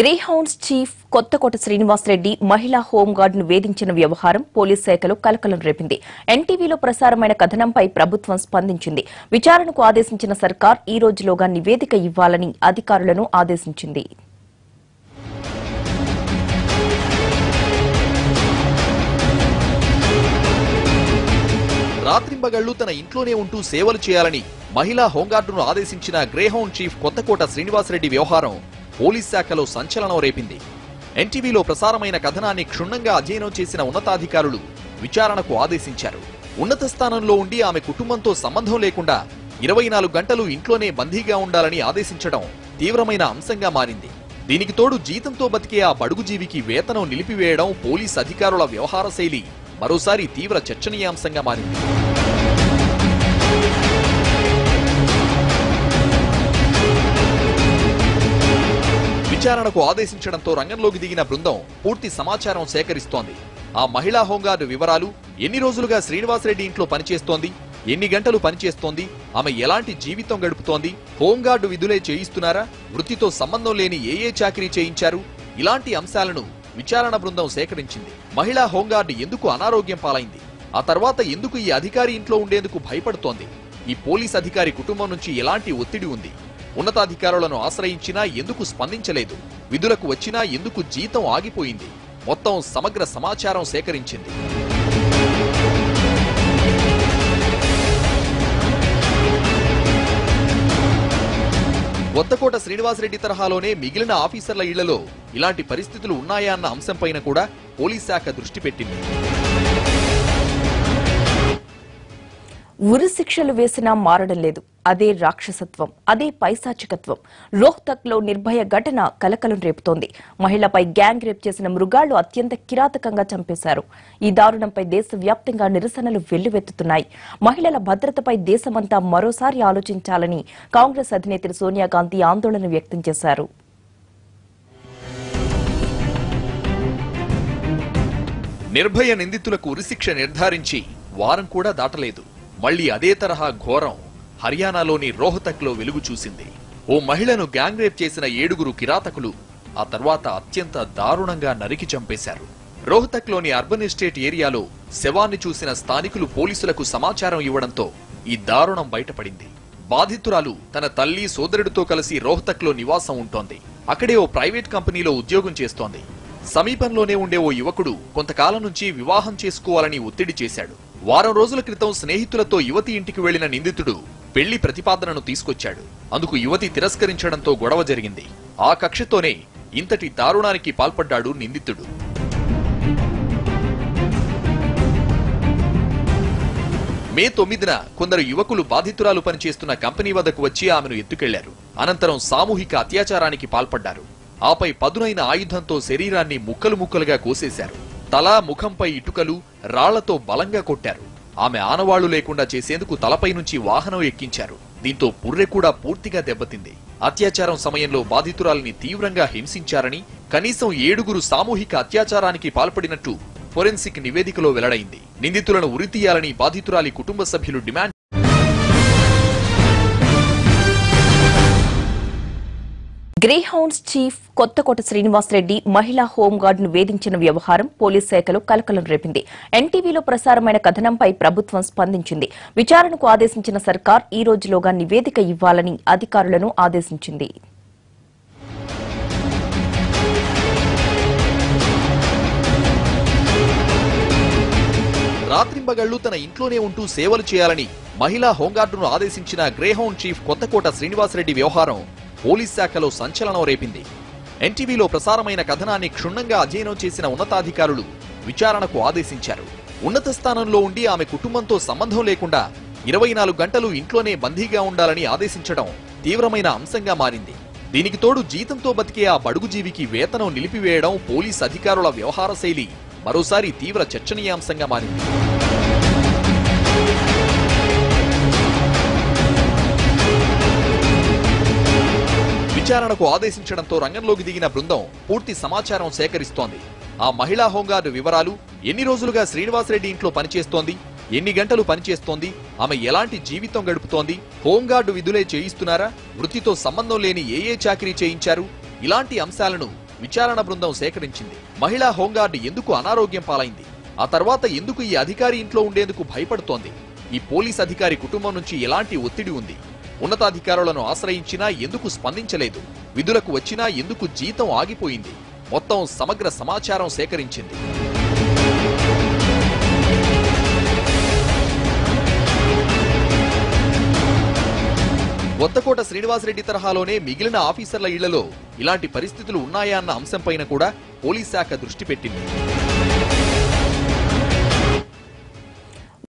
Greyhounds chief Kothakota Srinivasa Reddy మహిళా హోంగార్డును వేధించిన వ్యవహారం పోలీస్ శాఖలో కలకలం రేపింది. ఎన్టీవీలో ప్రసారమైన కథనంపై ప్రభుత్వం స్పందించింది. విచారణకు ఆదేశించిన సర్కార్ ఈ రోజులోగా నివేదిక ఇవ్వాలని అధికారులను ఆదేశించింది. రాత్రింబగళ్ళు తన ఇంట్లోనే ఉంటూ సేవలు చేయాలని మహిళా హోంగార్డును ఆదేశించిన గ్రేహౌండ్ చీఫ్ కొత్తకోట శ్రీనివాసరెడ్డి వ్యవహారం పోలీస్ శాఖలో సంచలనం రేపింది. ఎన్టీవీలో ప్రసారమైన కథనాన్ని క్షుణ్ణంగా అధ్యయనం చేసిన ఉన్నతాధికారులు విచారణకు ఆదేశించారు. ఉన్నత స్థానంలో ఉండి ఆమె కుటుంబంతో సంబంధం లేకుండా ఇరవై నాలుగు గంటలు ఇంట్లోనే బందీగా ఉండాలని ఆదేశించడం తీవ్రమైన అంశంగా మారింది. దీనికి తోడు జీతంతో బతికే ఆ బడుగు జీవికి వేతనం నిలిపివేయడం పోలీస్ అధికారుల వ్యవహార శైలి మరోసారి తీవ్ర చర్చనీయాంశంగా మారింది. విచారణకు ఆదేశించడంతో రంగంలోకి దిగిన బృందం పూర్తి సమాచారం సేకరిస్తోంది. ఆ మహిళా హోంగార్డు వివరాలు ఎన్ని రోజులుగా శ్రీనివాసరెడ్డి ఇంట్లో పనిచేస్తోంది? ఎన్ని గంటలు పనిచేస్తోంది? ఆమె ఎలాంటి జీవితం గడుపుతోంది? హోంగార్డు విధులే చేయిస్తున్నారా? వృత్తితో సంబంధం లేని ఏ ఏ చాకరీ చేయించారు? ఇలాంటి అంశాలను విచారణ బృందం సేకరించింది. మహిళా హోంగార్డు ఎందుకు అనారోగ్యం పాలైంది? ఆ తర్వాత ఎందుకు ఈ అధికారి ఇంట్లో ఉండేందుకు భయపడుతోంది? ఈ పోలీస్ అధికారి కుటుంబం నుంచి ఎలాంటి ఒత్తిడి ఉంది? ఉన్నతాధికారులను ఆశ్రయించినా ఎందుకు స్పందించలేదు? విధులకు వచ్చినా ఎందుకు జీతం ఆగిపోయింది? మొత్తం సమగ్ర సమాచారం సేకరించింది. కొత్తకోట శ్రీనివాసరెడ్డి తరహాలోనే మిగిలిన ఆఫీసర్ల ఇళ్ళలో ఇలాంటి పరిస్థితులు ఉన్నాయా అన్న అంశంపైన కూడా పోలీస్ శాఖ దృష్టి పెట్టింది. ఉరి శిక్షలు వేసినా మారడం లేదు. అదే రాక్షసత్వం అదే పైశాచికత్వం. రోహ్తక్లో నిర్భయ ఘటన కలకలం రేపుతోంది. మహిళపై గ్యాంగ్ రేప్ చేసిన మృగాళ్ళు అత్యంత కిరాతకంగా చంపేశారు. ఈ దారుణంపై దేశవ్యాప్తంగా నిరసనలు వెల్లువెత్తుతున్నాయి. మహిళల భద్రతపై దేశమంతా మరోసారి ఆలోచించాలని కాంగ్రెస్ అధినేత్రి సోనియా గాంధీ ఆందోళన వ్యక్తం చేశారు. నిర్భయ నిందితులకు ఉరిశిక్ష నిర్ధారించి వారం కూడా దాటలేదు. మళ్ళీ అదే తరహా ఘోరం హర్యానాలోని రోహతక్లో వెలుగు చూసింది. ఓ మహిళను గ్యాంగ్ రేప్ చేసిన ఏడుగురు కిరాతకులు ఆ తర్వాత అత్యంత దారుణంగా నరికి చంపేశారు. రోహతక్లోని అర్బన్ ఎస్టేట్ ఏరియాలో శవాన్ని చూసిన స్థానికులు పోలీసులకు సమాచారం ఇవ్వడంతో ఈ దారుణం బయటపడింది. బాధితురాలు తన తల్లి సోదరుడితో కలిసి రోహతక్లో నివాసం ఉంటోంది. అక్కడే ఓ ప్రైవేట్ కంపెనీలో ఉద్యోగం చేస్తోంది. సమీపంలోనే ఉండే ఓ యువకుడు కొంతకాలం నుంచి వివాహం చేసుకోవాలని ఒత్తిడి చేశాడు. వారం రోజుల క్రితం స్నేహితులతో యువతి ఇంటికి వెళ్ళిన నిందితుడు పెళ్ళి ప్రతిపాదనను తీసుకొచ్చాడు. అందుకు యువతి తిరస్కరించడంతో గొడవ జరిగింది. ఆ కక్షతోనే ఇంతటి దారుణానికి పాల్పడ్డాడు నిందితుడు. మే తొమ్మిదిన కొందరు యువకులు బాధితురాలు పనిచేస్తున్న కంపెనీ వద్దకు వచ్చి ఆమెను ఎత్తుకెళ్ళారు. అనంతరం సామూహిక అత్యాచారానికి పాల్పడ్డారు. ఆపై పదునైన ఆయుధంతో శరీరాన్ని ముక్కలు ముక్కలుగా కోసేశారు. తల ముఖంపై ఇటుకలు రాళ్ళతో బలంగా కొట్టారు. ఆమె ఆనవాళ్ళు లేకుండా చేసేందుకు తలపై నుంచి వాహనం ఎక్కించారు. దీంతో పుర్రె కూడా పూర్తిగా దెబ్బతింది. అత్యాచారం సమయంలో బాధితురాలిని తీవ్రంగా హింసించారని కనీసం ఏడుగురు సామూహిక అత్యాచారానికి పాల్పడినట్టు ఫోరెన్సిక్ నివేదికలో వెల్లడైంది. నిందితులను ఉరితీయాలని బాధితురాలి కుటుంబ సభ్యులు demand Greyhounds chief Kothakota Srinivasa Reddy మహిళా హోంగార్డును వేధించిన వ్యవహారం పోలీస్ శాఖలో కలకలం రేపింది. ఎన్టీవీలో ప్రసారమైన కథనంపై ప్రభుత్వం స్పందించింది. విచారణకు ఆదేశించిన సర్కార్ ఈ రోజులోగా నివేదిక ఇవ్వాలని అధికారులను ఆదేశించింది. రాత్రింబగళ్ళు తన ఇంట్లోనే ఉంటూ సేవలు చేయాలని మహిళా హోంగార్డును ఆదేశించిన గ్రేహౌండ్ చీఫ్ కొత్తకోట శ్రీనివాసరెడ్డి వ్యవహారం పోలీస్ శాఖలో సంచలనం రేపింది. ఎన్టీవీలో ప్రసారమైన కథనాన్ని క్షుణ్ణంగా అధ్యయనం చేసిన ఉన్నతాధికారులు విచారణకు ఆదేశించారు. ఉన్నత స్థానంలో ఉండి ఆమె కుటుంబంతో సంబంధం లేకుండా ఇరవై నాలుగు గంటలు ఇంట్లోనే బందీగా ఉండాలని ఆదేశించడం తీవ్రమైన అంశంగా మారింది. దీనికి తోడు జీతంతో బతికే ఆ బడుగు జీవికి వేతనం నిలిపివేయడం పోలీస్ అధికారుల వ్యవహార శైలి మరోసారి తీవ్ర చర్చనీయాంశంగా మారింది. విచారణకు ఆదేశించడంతో రంగంలోకి దిగిన బృందం పూర్తి సమాచారం సేకరిస్తోంది. ఆ మహిళా హోంగార్డు వివరాలు ఎన్ని రోజులుగా శ్రీనివాసరెడ్డి ఇంట్లో పనిచేస్తోంది ఎన్ని గంటలు పనిచేస్తోంది ఆమె ఎలాంటి జీవితం గడుపుతోంది హోంగార్డు విధులే చేయిస్తున్నారా వృత్తితో సంబంధం లేని ఏ ఏ చాకరీ చేయించారు ఇలాంటి అంశాలను విచారణ బృందం సేకరించింది. మహిళా హోంగార్డు ఎందుకు అనారోగ్యం పాలైంది ఆ తర్వాత ఎందుకు ఈ అధికారి ఇంట్లో ఉండేందుకు భయపడుతోంది ఈ పోలీస్ అధికారి కుటుంబం నుంచి ఎలాంటి ఒత్తిడి ఉంది? ఉన్నతాధికారులను ఆశ్రయించినా ఎందుకు స్పందించలేదు? విధులకు వచ్చినా ఎందుకు జీతం ఆగిపోయింది? మొత్తం సమగ్ర సమాచారం సేకరించింది. కొత్తకోట శ్రీనివాసరెడ్డి తరహాలోనే మిగిలిన ఆఫీసర్ల ఇళ్ళలో ఇలాంటి పరిస్థితులు ఉన్నాయా అన్న అంశంపైన కూడా పోలీస్ శాఖ దృష్టి పెట్టింది.